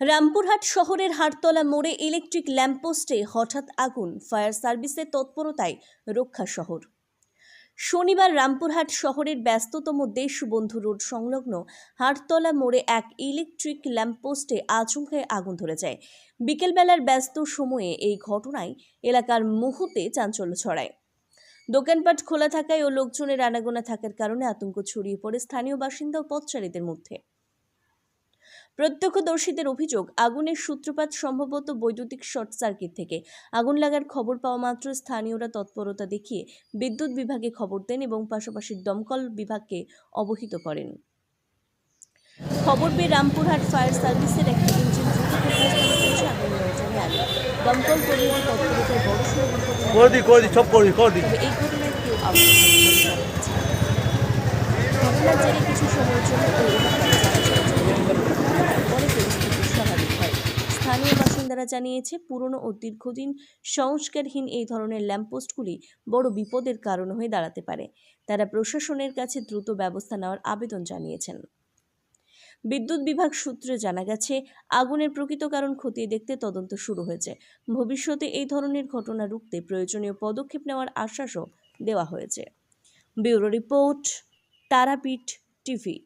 রামপুরহাট শহরের হাটতলা মোড়ে ইলেকট্রিক ল্যাম্পপোস্টে হঠাৎ আগুন, ফায়ার সার্ভিসের তৎপরতায় রক্ষা শহর। শনিবার রামপুরহাট শহরের ব্যস্ততম দেশবন্ধু রোড সংলগ্ন হাটতলা মোড়ে এক ইলেকট্রিক ল্যাম্পপোস্টে আচমকায় আগুন ধরে যায়। বিকেলবেলার ব্যস্ত সময়ে এই ঘটনায় এলাকার মুহূর্তে চাঞ্চল্য ছড়ায়। দোকানপাট খোলা থাকায় ও লোকজনের আনাগোনা থাকার কারণে আতঙ্ক ছড়িয়ে পড়ে স্থানীয় বাসিন্দা ও পথচারীদের মধ্যে। প্রত্যক্ষদর্শীদের অভিযোগ আগুনের সূত্রপাত সম্ভবত বৈদ্যুতিক শর্ট সার্কিট থেকে। আগুন লাগার খবর পাওয়া মাত্র স্থানীয়রা তৎপরতা দেখিয়ে বিদ্যুৎ বিভাগে খবর দেন এবং পাশাপাশি দমকল বিভাগকে অবহিত করেন। খবর পেয়ে রামপুরহাট ফায়ার সার্ভিসের একটি ইঞ্জিন দমকল কর্মীদের তৎপরতায় তবে এই ঘটনায় কেউ আহত। ঘটনার জেরে কিছু সময়ের জন্য স্থানীয় বাসিন্দারা জানিয়েছে, পুরনো ও দীর্ঘদিন সংস্কারহীন এই ধরনের ল্যাম্পপোস্টগুলি বড় বিপদের কারণ হয়ে দাঁড়াতে পারে। তারা প্রশাসনের কাছে দ্রুত ব্যবস্থা নেওয়ার আবেদন জানিয়েছেন। বিদ্যুৎ বিভাগ সূত্রে জানা গেছে, আগুনের প্রকৃত কারণ খতিয়ে দেখতে তদন্ত শুরু হয়েছে। ভবিষ্যতে এই ধরনের ঘটনা রুখতে প্রয়োজনীয় পদক্ষেপ নেওয়ার আশ্বাসও দেওয়া হয়েছে। Bureau report, Tarapith TV.